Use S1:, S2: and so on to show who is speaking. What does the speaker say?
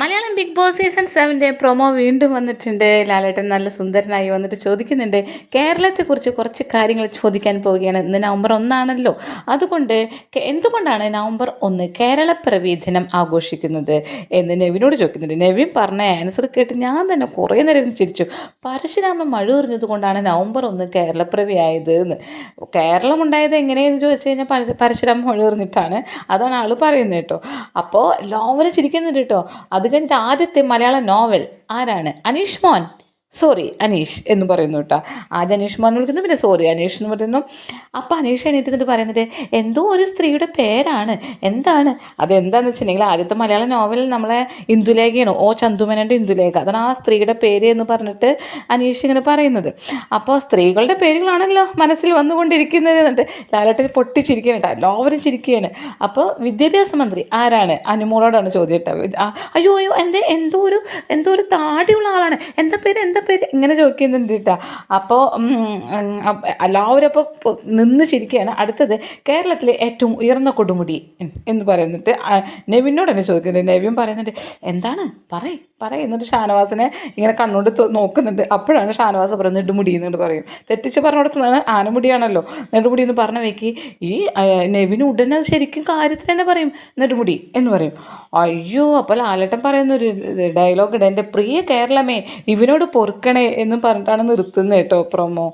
S1: Malayalam big boss season സെവന്റെ promo വീണ്ടും വന്നിട്ടുണ്ട്. ലാലേട്ടൻ നല്ല സുന്ദരനായി വന്നിട്ട് ചോദിക്കുന്നുണ്ട് കേരളത്തെക്കുറിച്ച് കുറച്ച് കാര്യങ്ങൾ ചോദിക്കാൻ പോവുകയാണ്. ഇന്ന് നവംബർ ഒന്നാണല്ലോ. അതുകൊണ്ട് എന്തുകൊണ്ടാണ് നവംബർ ഒന്ന് കേരള ദിനം ആഘോഷിക്കുന്നത് എന്ന് നെവിനോട് ചോദിക്കുന്നുണ്ട്. നെവിൻ പറഞ്ഞ ആൻസർ കേട്ട് ഞാൻ തന്നെ കുറേ നേരം ചിരിച്ചു. പരശുരാമൻ മഴ എറിഞ്ഞത് കൊണ്ടാണ് നവംബർ ഒന്ന് കേരളപ്പിറവി ആയത് എന്ന്. കേരളം ഉണ്ടായത് എങ്ങനെയെന്ന് ചോദിച്ചു കഴിഞ്ഞാൽ പരശു പരശുരാമൻ മഴ എറിഞ്ഞിട്ടാണ് അതാണ് ആൾ പറയുന്നത് കേട്ടോ. അപ്പോൾ ലോവൽ ചിരിക്കുന്നുണ്ട് കേട്ടോ. അത് കഴിഞ്ഞിട്ട് ആദ്യത്തെ മലയാള നോവൽ ആരാണ്? അനീഷ് മോൻ. സോറി അനീഷ് എന്ന് പറയുന്നു കേട്ടോ. ആദ്യം അനീഷ് എന്ന് വിളിക്കുന്നു പിന്നെ സോറി അനീഷ് എന്ന് പറയുന്നു. അപ്പോൾ അനീഷ് എണീറ്റിട്ട് പറയുന്നത് എന്തോ ഒരു സ്ത്രീയുടെ പേരാണ്. എന്താണ്? അതെന്താണെന്ന് വെച്ചിട്ടുണ്ടെങ്കിൽ ആദ്യത്തെ മലയാള നോവലിൽ നമ്മളെ ഇന്ദുലേഖയാണ്. ഓ ചന്തുമേനന്റെ ഇന്ദുലേഖ. അതാണ് ആ സ്ത്രീയുടെ പേര് എന്ന് പറഞ്ഞിട്ട് അനീഷ് ഇങ്ങനെ പറയുന്നത്. അപ്പോൾ സ്ത്രീകളുടെ പേരുകളാണല്ലോ മനസ്സിൽ വന്നുകൊണ്ടിരിക്കുന്നത് എന്നിട്ട് ലാലേട്ടൻ പൊട്ടിച്ചിരിക്കുകയാണ് കേട്ടോ. എല്ലാവരും ചിരിക്കുകയാണ്. അപ്പോൾ വിദ്യാഭ്യാസ മന്ത്രി ആരാണ്? അനുമോളോടാണ് ചോദ്യം കേട്ടോ. അയ്യോ അയ്യോ എന്തേ എന്തോ ഒരു എന്തോ ഒരു താടിയുള്ള ആളാണ്. എന്താ പേര്? എന്താ പേര് ഇങ്ങനെ ചോദിക്കുന്നുണ്ട് കേട്ടോ. അപ്പോൾ എല്ലാവരും അപ്പോൾ നിന്ന് ചിരിക്കുകയാണ്. അടുത്തത് കേരളത്തിലെ ഏറ്റവും ഉയർന്ന കൊടുമുടി എന്ന് പറയുന്നിട്ട് നെവിനോട് തന്നെ ചോദിക്കുന്നുണ്ട്. നെവിൻ പറയുന്നുണ്ട് എന്താണ്? പറയ് പറയ്. എന്നിട്ട് ഷാനവാസിനെ ഇങ്ങനെ കണ്ണുകൊണ്ട് നോക്കുന്നുണ്ട്. അപ്പോഴാണ് ഷാനവാസ് പറയുന്നത് നെടുമുടി എന്നിട്ട് പറയും. തെറ്റിച്ച് പറഞ്ഞിടത്തുനിന്നാണ് ആനമുടിയാണല്ലോ നെടുമുടി എന്ന് പറഞ്ഞ വെക്ക് ഈ നെവിന് ഉടനെ ശരിക്കും കാര്യത്തിൽ തന്നെ പറയും നെടുമുടി എന്ന് പറയും. അയ്യോ അപ്പോൾ ലാലേട്ടൻ പറയുന്ന ഒരു ഡയലോഗ് ഉണ്ട്. എന്റെ പ്രിയ കേരളമേ ഇവനോട് പൊറുക്കണേ എന്നും പറഞ്ഞിട്ടാണ് നിർത്തുന്നത് കേട്ടോ പ്രൊമോ